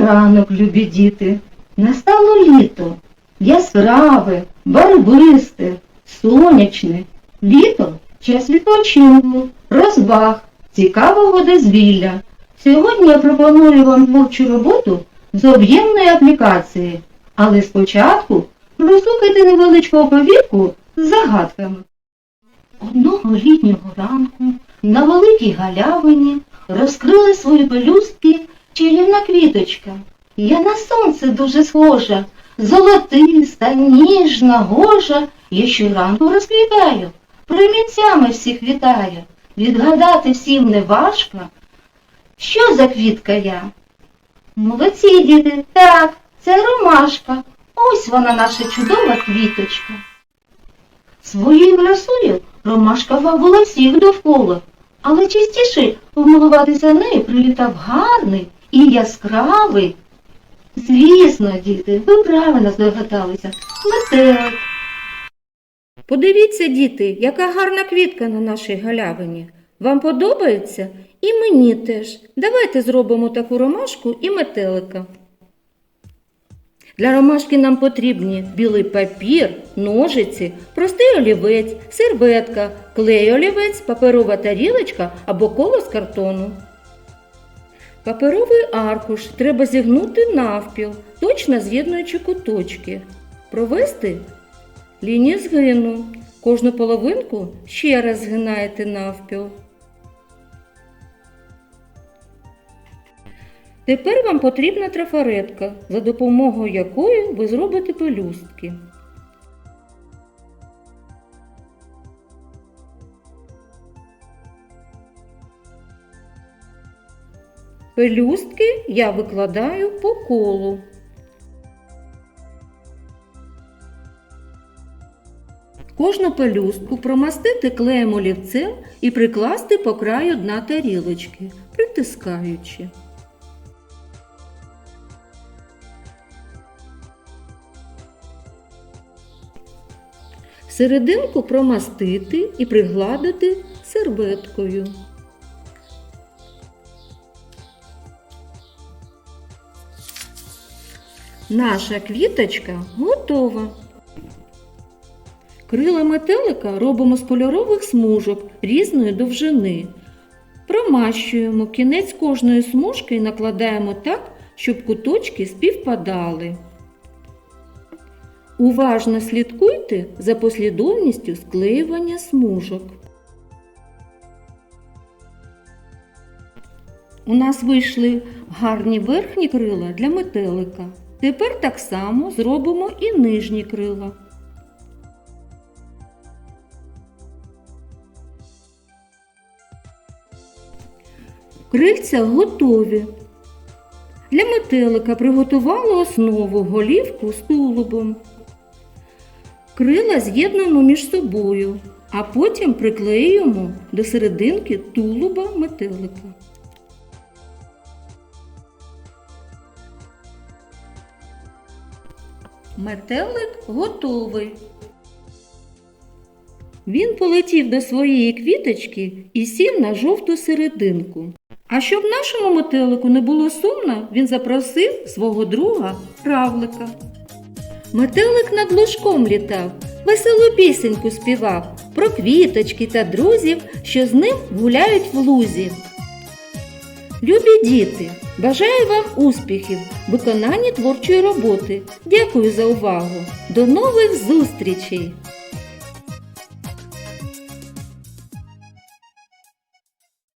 ранок, любі діти. Настало літо. Яскраве, барвисте, сонячне. Літо час відпочинку, розваг, цікавого дозвілля. Сьогодні я пропоную вам творчу роботу з об'ємної аплікації, але спочатку прослухайте невеличку оповідку з загадками. Одного літнього ранку на великій галявині розкрили свої пелюстки чарівна квіточка. Я на сонце дуже схожа, золотиста, ніжна, гожа, я щоранку розквітаю, промінцями всіх вітаю. Відгадати всім не важко. Що за квітка я? Молодці, діти, так, це ромашка. Ось вона наша чудова квіточка. Своєю красою ромашка вабила всіх довкола, але частіше помилуватися нею прилітав гарний і яскравий. Звісно, діти, ви правильно здогадалися. Метелик. Подивіться, діти, яка гарна квітка на нашій галявині. Вам подобається? І мені теж. Давайте зробимо таку ромашку і метелика. Для ромашки нам потрібні білий папір, ножиці, простий олівець, серветка, клей олівець, паперова тарілочка або коло з картону. Паперовий аркуш треба зігнути навпіл, точно з'єднуючи куточки. Провести лінію згину. Кожну половинку ще раз згинаєте навпіл. Тепер вам потрібна трафаретка, за допомогою якої ви зробите пелюстки. Пелюстки я викладаю по колу. Кожну пелюстку промастити клеєм олівцем і прикласти по краю дна тарілочки, притискаючи. Серединку промастити і пригладити серветкою. Наша квіточка готова. Крила метелика робимо з кольорових смужок різної довжини. Промащуємо кінець кожної смужки і накладаємо так, щоб куточки співпадали. Уважно слідкуйте за послідовністю склеювання смужок. У нас вийшли гарні верхні крила для метелика. Тепер так само зробимо і нижні крила. Крильця готові. Для метелика приготували основу голівку з тулубом. Крила з'єднуємо між собою, а потім приклеюємо до серединки тулуба метелика. Метелик готовий. Він полетів до своєї квіточки і сів на жовту серединку. А щоб нашому метелику не було сумно, він запросив свого друга равлика. Метелик над лужком літав, веселу пісеньку співав про квіточки та друзів, що з ним гуляють в лузі. Любі діти, бажаю вам успіхів, виконанні творчої роботи. Дякую за увагу. До нових зустрічей!